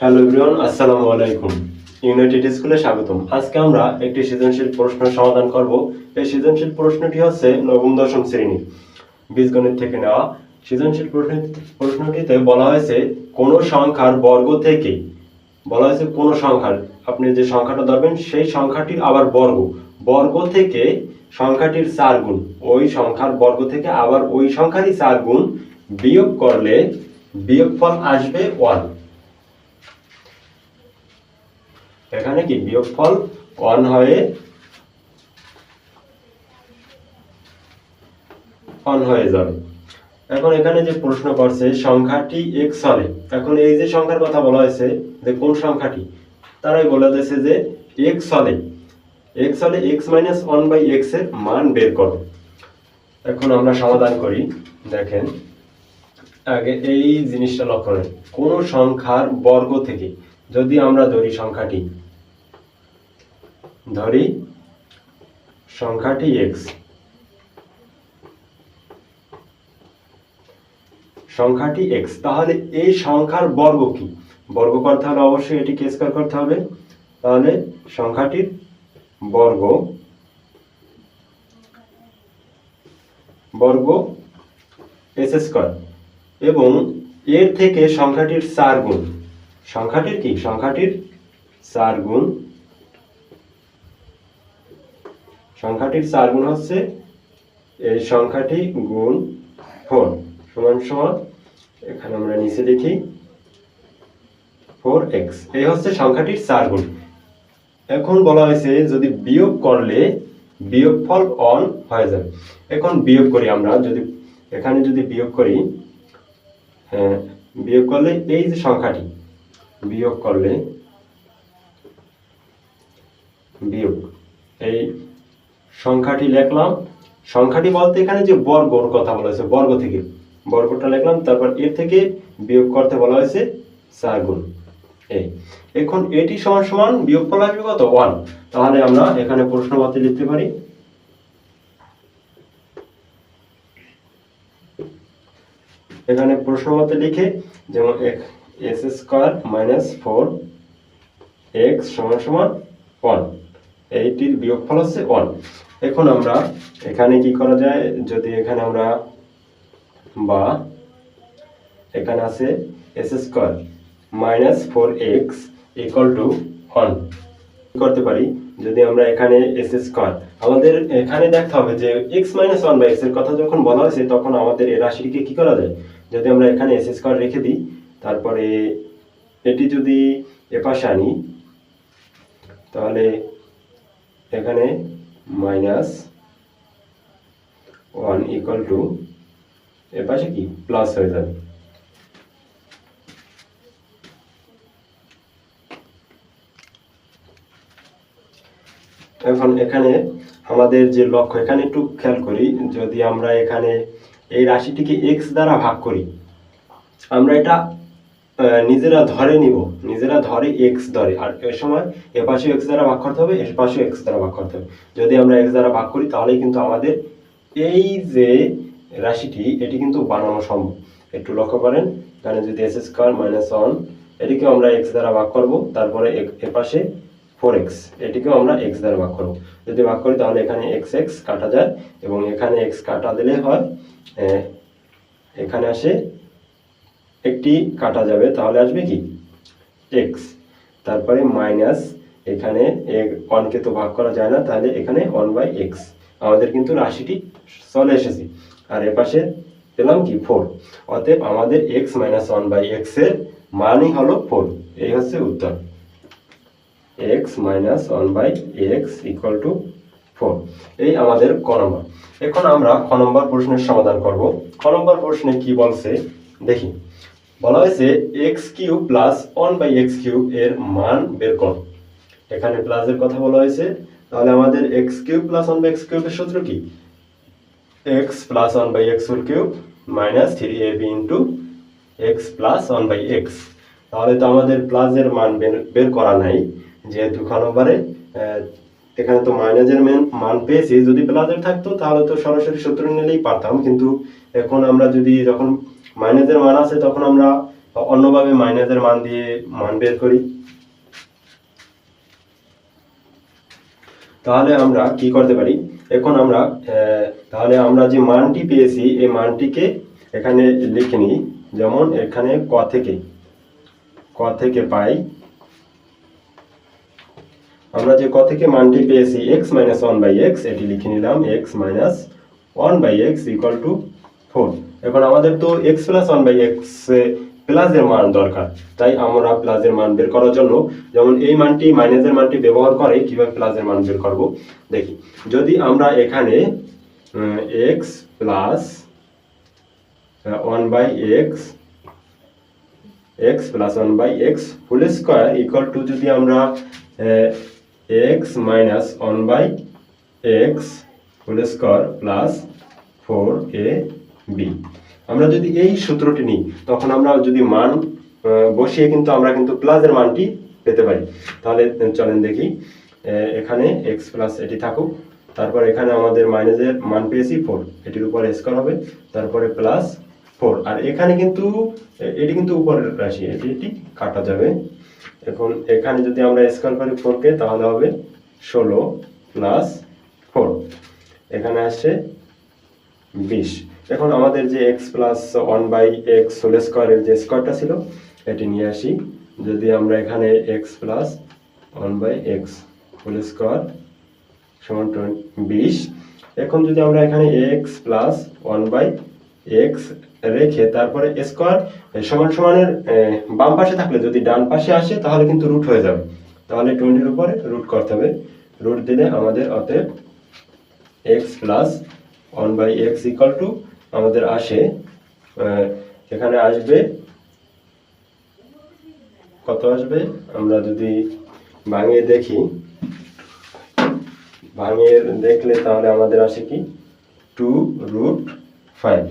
Hello everyone, আসসালামু আলাইকুম। United স্কুলে স্বাগতম। আজকে আমরা একটি সৃজনশীল প্রশ্ন সমাধান করব। এই সৃজনশীল প্রশ্নটি হচ্ছে নবম, দশম শ্রেণি। বীজগণিত থেকে নেওয়া সৃজনশীল প্রশ্ন প্রশ্নটিতে বলা হয়েছে, কোন সংখ্যার বর্গ থেকে বলা হয়েছে কোন সংখ্যার। আপনি যে সংখ্যাটা ধরবেন, সেই সংখ্যাটির আবার বর্গ। বর্গ থেকে সংখ্যাটির চার গুণ। ওই সংখ্যার বর্গ থেকে আবার ওই সংখ্যারই চার গুণ বিয়োগ করলে বিয়োগফল আসবে ওয়ান। এখানে কি বিয়োগফল ওয়ান হয়ে ওয়ান হয়ে যাবে। এখন এখানে যে প্রশ্ন করছে, সংখ্যাটি এক্স হলে এখন এই যে সংখ্যার কথা বলা হয়েছে, যে কোন সংখ্যাটি? তারাই দিয়েছে যে এক্স হলে এক্স হলে এক্স মাইনাস ওয়ান বাই এক্সের মান বের করো। এখন আমরা সমাধান করি। দেখেন, আগে এই জিনিসটা লক্ষ্য করেন। কোন সংখ্যার বর্গ থেকে যদি আমরা ধরি সংখ্যাটি ধরি সংখ্যাটি এক্স সংখ্যাটি এক্স তাহলে এই সংখ্যার বর্গ কি? বর্গ করতে হলে অবশ্যই এটিকে স্কোয়ার করতে হবে। তাহলে সংখ্যাটির বর্গ বর্গ এস স্কোয়ার এবং এর থেকে সংখ্যাটির চার গুণ। সংখ্যাটির কি? সংখ্যাটির চার গুণ। সংখ্যাটির চার গুণ হচ্ছে এই সংখ্যাটি গুণ ফোর। সমান সমান, এখানে আমরা নিচে দেখি, ফোর এক্স। এই হচ্ছে সংখ্যাটির চার গুণ। এখন বলা হয়েছে যদি বিয়োগ করলে বিয়োগফল অন হয়ে যাবে এখন বিয়োগ করি আমরা, যদি এখানে যদি বিয়োগ করি হ্যাঁ বিয়োগ করলে এই যে সংখ্যাটি বিয়োগ করলে বিয়োগ। এই সংখ্যাটি লিখলাম। সংখ্যাটি বলতে এখানে যে বর্গর কথা বলা হয়েছে, বর্গ থেকে। বর্গটা লিখলাম, তারপর এর থেকে বিয়োগ করতে বলা হয়েছে চার গুণ। এই। এখন এটি সমান সমান বিয়োগফল আসবে কত? ওয়ান। তাহলে আমরা এখানে প্রশ্ন মতে লিখতে পারি। এখানে প্রশ্ন মতে লিখে যেমন X square minus four X সমান সমান ওয়ান। এইটির বিয়োগফল হচ্ছে ওয়ান। এখন আমরা এখানে কি করা যায়? যদি এখানে আমরা বা এখানে আছে S square minus four X equal to one করতে পারি? যদি আমরা এখানে এস স্কোয়ার আমাদের এখানে দেখতে হবে যে এক্স মাইনাস ওয়ান বাই এক্সের কথা যখন বলা হয়েছে, তখন আমাদের এই রাশিটিকে কি করা যায়? যদি আমরা এখানে এস স্কোয়ার রেখে দিই তারপরে এটি যদি এপাশে আনি, তাহলে এখানে মাইনাস ওয়ান ইকুয়াল টু এপাশে কি? প্লাস হয়ে যাবে। এখন এখানে আমাদের যে লক্ষ্য, এখানে একটু খেয়াল করি, যদি আমরা এখানে এই রাশিটিকে এক্স দ্বারা ভাগ করি, আমরা এটা নিজেরা ধরে নিব। নিজেরা ধরে এক্স ধরে। আর এ সময় এ পাশে এক্স দ্বারা ভাগ করতে হবে এর পাশে এক্স দ্বারা ভাগ করতে হবে। যদি আমরা এক্স দ্বারা ভাগ করি তাহলে কিন্তু আমাদের এই যে রাশিটি, এটি কিন্তু বানানো সম্ভব। একটু লক্ষ্য করেন, এখানে যদি এস স্কোয়ার মাইনাস ওয়ান এটিকে আমরা এক্স দ্বারা ভাগ করব, তারপরে এ- পাশে ফোর এক্স এটিকেও আমরা এক্স দ্বারা ভাগ করব। যদি ভাগ করি, তাহলে এখানে এক্স এক্স কাটা যায়, এবং এখানে এক্স কাটা দিলে হয় এখানে আসে একটি কাটা যাবে, তাহলে আসবে কি? এক্স তারপরে মাইনাস এখানে ওয়ানকে তো ভাগ করা যায় না, তাহলে এখানে ওয়ান বাই এক্স আমাদের কিন্তু রাশিটি চলে এসেছে। আর এপাশে পেলাম কি? ফোর অতএব আমাদের এক্স মাইনাস ওয়ান বাই এক্সের মানই হলো ফোর এই হচ্ছে উত্তর। X minus one by X equal to four এই আমাদের ক নম্বর এখন আমরা খ নম্বর প্রশ্নের সমাধান করব। খ নম্বর প্রশ্নে কি বলছে? দেখি। বলা হয়েছে X cube plus one by X cube এর মান বের কর। এখানে প্লাসের কথা বলা হয়েছে। তাহলে আমাদের X cube plus one by X কিউবের সূত্র কি? X plus one by X whole cube minus three A B into X plus one by X তাহলে তো আমাদের প্লাসের মান বের- করা নাই যেহেতু খ নম্বরে আহ, এখানে তো মাইনাসের মেন পেয়েছি। যদি প্লাসের থাকতো, তাহলে তো সরাসরি সূত্র নিলেই পারতাম। কিন্তু এখন আমরা যদি যখন মাইনাসের মান আছে, তখন আমরা অন্যভাবে মাইনাসের মান দিয়ে মান বের করি। তাহলে আমরা কি করতে পারি? এখন আমরা তাহলে আমরা যে মানটি পেয়েছি, এই মানটিকে এখানে লিখে নিই। যেমন এখানে ক থেকে ক থেকে পাই আমরা যে ক থেকে মানটি পেয়েছি X minus one by X এটি লিখে নিলাম X minus one by X equal to four এখন আমাদের তো X plus one by X প্লাসের মান দরকার। তাই আমরা প্লাসের মান বের করার জন্য যেমন এই মানটি মাইনাসের মানটি ব্যবহার করে, কীভাবে প্লাসের মান বের করব? দেখি। যদি আমরা এখানে X plus one by X X plus one by X whole square equal to যদি আমরা X minus one by X whole square plus four A B আমরা যদি এই সূত্রটি নিই, তখন আমরা যদি মান বসিয়ে কিন্তু আমরা কিন্তু প্লাসের মানটি পেতে পারি। তাহলে চলেন দেখি এখানে এক্স প্লাস এটি থাকুক, তারপর এখানে আমাদের মাইনাসের মান পেয়েছি ফোর এটির উপরে স্কোয়ার হবে, তারপরে প্লাস ফোর আর এখানে কিন্তু এটি কিন্তু উপরের রাশি, এটি এটি কাটা যাবে। এখন এখানে যদি আমরা স্কোয়ার করি ফোরকে তাহলে হবে ষোলো প্লাস ফোর এখানে আসছে বিশ। এখন আমাদের যে X plus one by X whole স্কোয়ারের যে স্কোয়ারটা ছিল, এটি নিয়ে আসি। যদি আমরা এখানে X plus one by X whole square সমান বিশ। এখন যদি আমরা এখানে X plus one by X রেখে তারপরে স্কোয়ার সমান সমানের বাম পাশে থাকলে যদি ডান পাশে আসে, তাহলে কিন্তু রুট হয়ে যাবে। তাহলে টোয়েন্টির উপরে রুট করতে হবে। রুট দিলে আমাদের অতএব X plus one by X equal to আমাদের আসে এখানে আসবে কত আসবে? আমরা যদি ভাঙিয়ে দেখি ভাঙিয়ে দেখলে তাহলে আমাদের আসে কি? টু রুট ফাইভ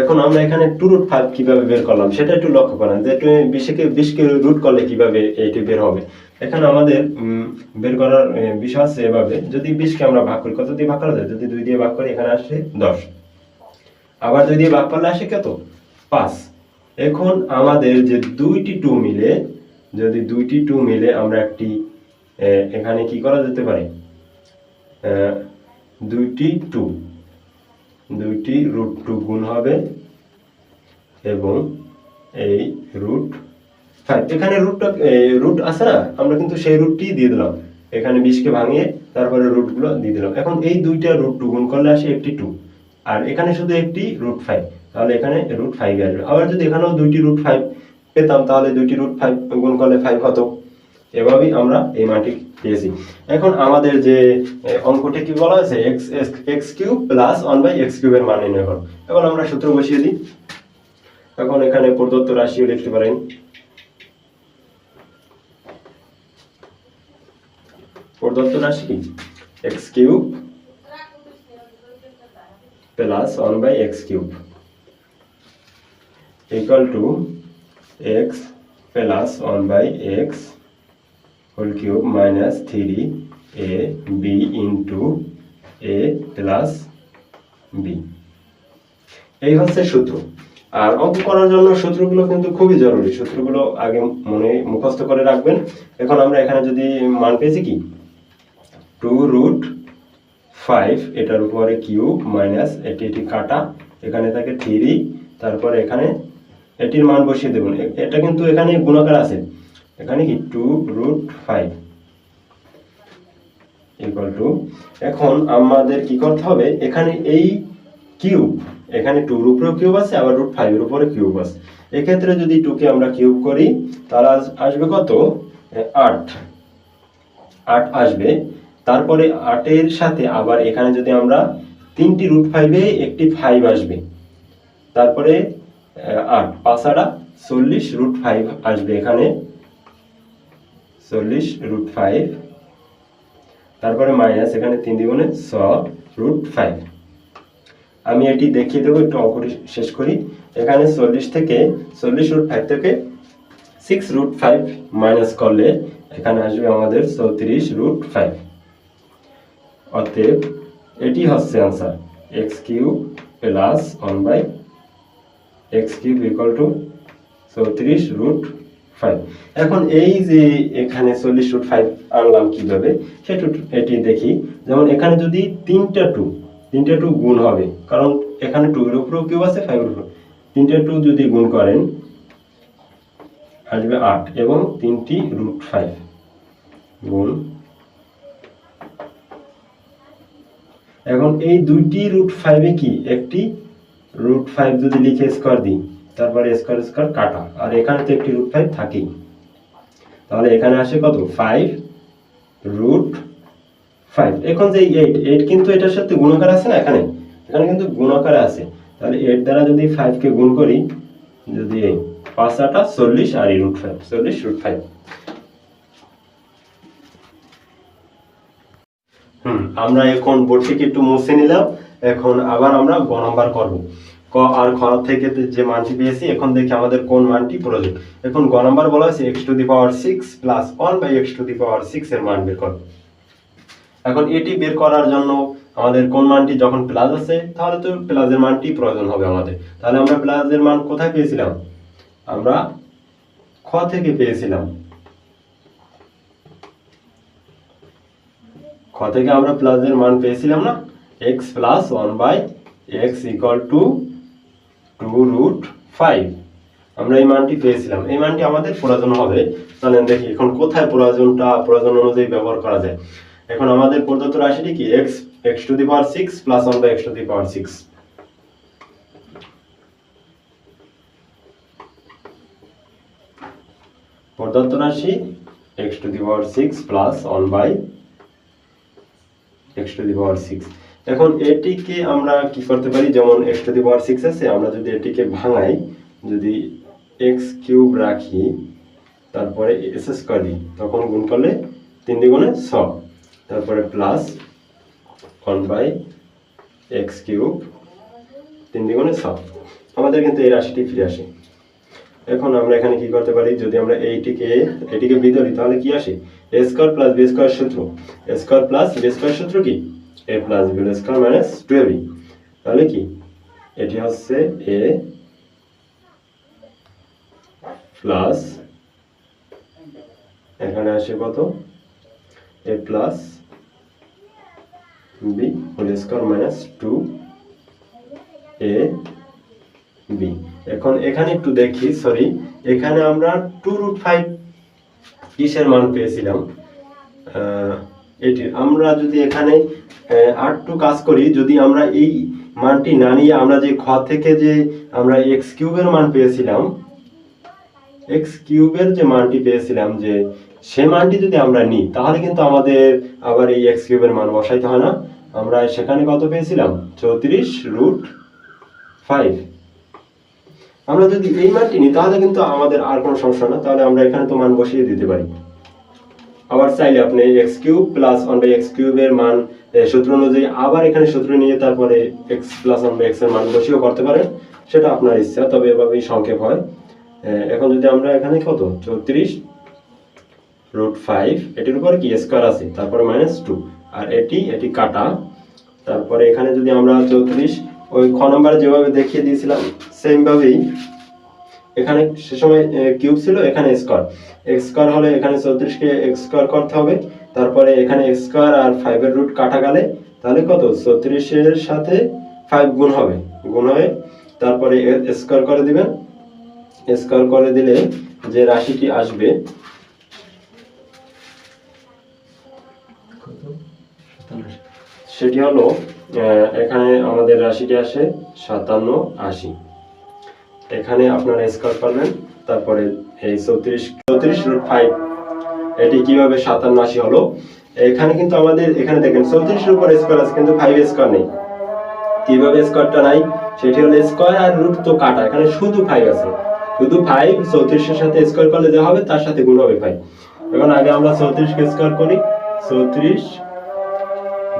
এখন আমরা এখানে টু রুট ফাইভ কীভাবে বের করলাম সেটা একটু লক্ষ্য করেন যে বিশকে বিশকে রুট করলে কীভাবে এটি বের হবে। এখানে আমাদের বের করার বিষয় আছে এভাবে। যদি বিশকে আমরা ভাগ করি, কত দিয়ে ভাগ করা যায়? যদি দুই দিয়ে ভাগ করি, এখানে আসে দশ। আবার দুই দিয়ে ভাগ করলে আসে কত? পাঁচ। এখন আমাদের যে দুইটি টু মিলে, যদি দুইটি টু মিলে আমরা একটি এখানে কি করা যেতে পারে? দুইটি টু দুইটি রুট টু গুণ হবে এবং এই রুট ফাইভ এখানে রুটটা রুট আছে না? আমরা কিন্তু সেই রুটটি দিয়ে দিলাম। এখানে বিশকে ভাঙিয়ে তারপরে রুটগুলো দিয়ে দিলাম। এখন এই দুইটা রুট টু গুণ করলে আসে একটি টু আর এখানে শুধু একটি রুট ফাইভ তাহলে এখানে রুট ফাইভ আসবে। আবার যদি এখানেও দুইটি রুট ফাইভ পেতাম, তাহলে দুইটি রুট ফাইভ গুণ করলে ফাইভ হতো। এভাবেই আমরা এই মানটি পেয়েছি। এখন আমাদের যে অঙ্কটি কি বলা হয়েছে? X X cube plus one by X কিউবের মান নির্ণয় করো। এখন আমরা সূত্র বসিয়ে দিই। এখন এখানে প্রদত্ত রাশিও লিখতে পারেন। প্রদত্ত রাশি কি? X cube plus one by X cube equal to x plus 1 by x whole cube minus 3 a b into a plus b. এই হচ্ছে সূত্র। আর অঙ্ক করার জন্য সূত্রগুলো কিন্তু খুবই জরুরি। সূত্রগুলো আগে মনে মুখস্থ করে রাখবেন। এখন আমরা এখানে যদি মান পেয়েছি কি? টু রুট ফাইভ, এটার উপরে কিউব মাইনাস এটি এটি কাটা, এখানে থাকে থ্রি, তারপরে এখানে এটির মান বসিয়ে দেবেন। এ- এটা কিন্তু এখানে গুণাকার আছে। এখানে কি? Two root five equal to এখন আমাদের কি করতে হবে? এখানে এই কিউব এখানে টুর উপরেও কিউব আছে, আবার রুট ফাইভের উপরে কিউব আছে। এক্ষেত্রে যদি টুকে আমরা কিউব করি, তাহলে আসবে কত? আট। আট আসবে। তারপরে আটের সাথে আবার এখানে যদি আমরা তিনটি রুট ফাইভে একটি ফাইভ আসবে, তারপরে আট। পাঁচ আটা চল্লিশ রুট ফাইভ আসবে এখানে। চল্লিশ রুট ফাইভ তারপরে মাইনাস এখানে তিন দ্বিগুণে ছ রুট ফাইভ আমি এটি দেখিয়ে দেবো, একটু অঙ্কটি শেষ করি। এখানে চল্লিশ থেকে, চল্লিশ রুট ফাইভ থেকে সিক্স রুট ফাইভ মাইনাস করলে এখানে আসবে আমাদের চৌত্রিশ রুট ফাইভ অতএব এটি হচ্ছে answer X cube plus one by X cube equal to চৌত্রিশ রুট ফাইভ এখন এই যে এখানে চল্লিশ রুট ফাইভ আনলাম কীভাবে সেটু এটি দেখি, যেমন এখানে যদি তিনটা টু তিনটা টু গুণ হবে, কারণ এখানে টু এর উপরেও কিউব আছে ফাইভের উপর তিনটা টু যদি গুণ করেন, আসবে আট, এবং তিনটি রুট ফাইভ গুণ। এখন এই দুইটি রুট ফাইভে কি? একটি রুট ফাইভ যদি লিখে স্কোয়ার দিই তারপরে স্কোয়ার স্কোয়ার কাটা। আর এখানে তো একটি রুট ফাইভ থাকেই। তাহলে এখানে আসে কত? ফাইভ রুট ফাইভ এখন যে এইট এইট কিন্তু এটার সাথে গুণাকার আছে না এখানে? এখানে কিন্তু গুণাকার আছে। তাহলে এইট দ্বারা যদি ফাইভকে গুণ করি, যদি পাঁচ আটা চল্লিশ আর এই রুট ফাইভ চল্লিশ রুট ফাইভ হুম, আমরা এখন বোর্ড থেকে একটু মুছে নিলাম। এখন আবার আমরা গ নাম্বার করব। আর খ থেকে যে মানটি পেয়েছি, এখন দেখি আমাদের কোন মানটি প্রয়োজন। এখন গ নাম্বার বলা হয়েছে X to the power six plus one by X to the power six এর মান বের কর। এখন এটি বের করার জন্য আমাদের কোন মানটি যখন প্লাস আছে, তাহলে তো প্লাসের মানটি প্রয়োজন হবে আমাদের। তাহলে আমরা প্লাসের মান কোথায় পেয়েছিলাম? আমরা খ থেকে পেয়েছিলাম। খ থেকে আমরা প্লাসের মান পেয়েছিলাম না? X plus one by X equal to two root five আমরা এই মানটি পেয়েছিলাম। এই মানটি আমাদের প্রয়োজন হবে। তাহলে দেখি এখন কোথায় প্রয়োজনটা, প্রয়োজন অনুযায়ী ব্যবহার করা যায়। এখন আমাদের প্রদত্ত রাশিটি কি? X X to the power six plus one by X to the power six প্রদত্ত রাশি X to the power six plus one by X to the power six এখন এটিকে আমরা কি করতে পারি? যেমন X to the power six আছে, আমরা যদি এটিকে ভাঙাই, যদি এক্স কিউব রাখি, তারপরে এস এস করি তখন গুণ করলে তিন দ্বিগুণে ছ তারপরে plus one by X cube তিন দ্বিগুণে ছ আমাদের কিন্তু এই রাশিটি ফিরে আসে। এখন আমরা এখানে কি করতে পারি? যদি আমরা এইটিকে, এটিকে বি ধরি তাহলে কি আসে? A square plus B square সূত্র। A square plus B square সূত্র কি? A plus B square minus two A B তাহলে কি? এটি হচ্ছে এ প্লাস এখানে আসে কত? A plus B whole square minus two A B এখন এখানে একটু দেখি সরি এখানে আমরা টু রুট ফাইভ কিসের মান পেয়েছিলাম? এটির আমরা যদি এখানে আর টু কাজ করি, যদি আমরা এই মানটি না নিয়ে আমরা যে খ থেকে যে আমরা এক্স কিউবের মান পেয়েছিলাম এক্স কিউবের যে মানটি পেয়েছিলাম যে সে মানটি যদি আমরা নিই, তাহলে কিন্তু আমাদের আবার এই এক্স কিউবের মান বসাইতে হয় না। আমরা সেখানে কত পেয়েছিলাম? চৌত্রিশ রুট ফাইভ। আমরা যদি এই মানটি নিই, তাহলে কিন্তু আমাদের আর কোনো সমস্যা না। তাহলে আমরা এখানে তো মান বসিয়ে দিতে পারি। আবার চাইলে আপনি X cube plus one by X কিউবের মান সূত্র অনুযায়ী আবার এখানে সূত্র নিয়ে তারপরে এক্স প্লাস ওয়ান বাই এক্সের মান বসিয়েও করতে পারেন। সেটা আপনার ইচ্ছা, তবে এভাবেই সংক্ষেপ হয়। এখন যদি আমরা এখানে কত? চৌত্রিশ রুট ফাইভ এটির উপর কি স্কোয়ার আছে? তারপরে মাইনাস টু আর এটি এটি কাটা। তারপরে এখানে যদি আমরা চৌত্রিশ, ওই খ নম্বরে যেভাবে দেখিয়ে দিয়েছিলাম সেম ভাবেই এখানে সে সময় কিউব ছিল, এখানে স্কোয়ার এক্স স্কোয়ার হলে এখানে চৌত্রিশকে এক্স স্কোয়ার করতে হবে। তারপরে এখানে এক্স স্কোয়ার আর ফাইভের রুট কাটা গেলে তাহলে কত? চৌত্রিশের সাথে ফাইভ গুণ হবে। গুণ হয়ে তারপরে স্কোয়ার করে দিবেন। স্কোয়ার করে দিলে যে রাশিটি আসবে, সেটি হলো এখানে আমাদের রাশিটি আসে সাতান্ন আশি। এখানে আপনারা স্কোয়ার করবেন, তারপরে এই চৌত্রিশ চৌত্রিশ রুট ফাইভ এটি কীভাবে সাতান্ন আশি হলো? এখানে কিন্তু আমাদের, এখানে দেখেন চৌত্রিশের উপর স্কোয়ার আছে, কিন্তু ফাইভ স্কোয়ার নেই। কীভাবে স্কোয়ারটা নাই? সেটি হলো স্কোয়ার আর রুট তো কাটা, এখানে শুধু ফাইভ আছে। শুধু ফাইভ চৌত্রিশের সাথে স্কোয়ার করলে যা হবে, তার সাথে গুণ হবে ফাইভ এখন আগে আমরা চৌত্রিশকে স্কোয়ার করি। চৌত্রিশ,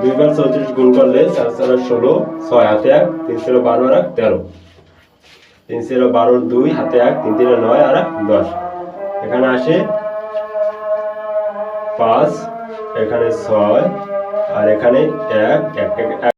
দুইবার চৌত্রিশ গুণ করলে চার চার ষোলো, ছয় হাতে এক, তিন চার বারো আর এক, তেরো। তিন ছিল বারো দুই, হাতে এক, তিন তিন নয়, আর এক, দশ। এখানে আসে পাঁচ, এখানে ছয়, আর এখানে এক এক এক এক।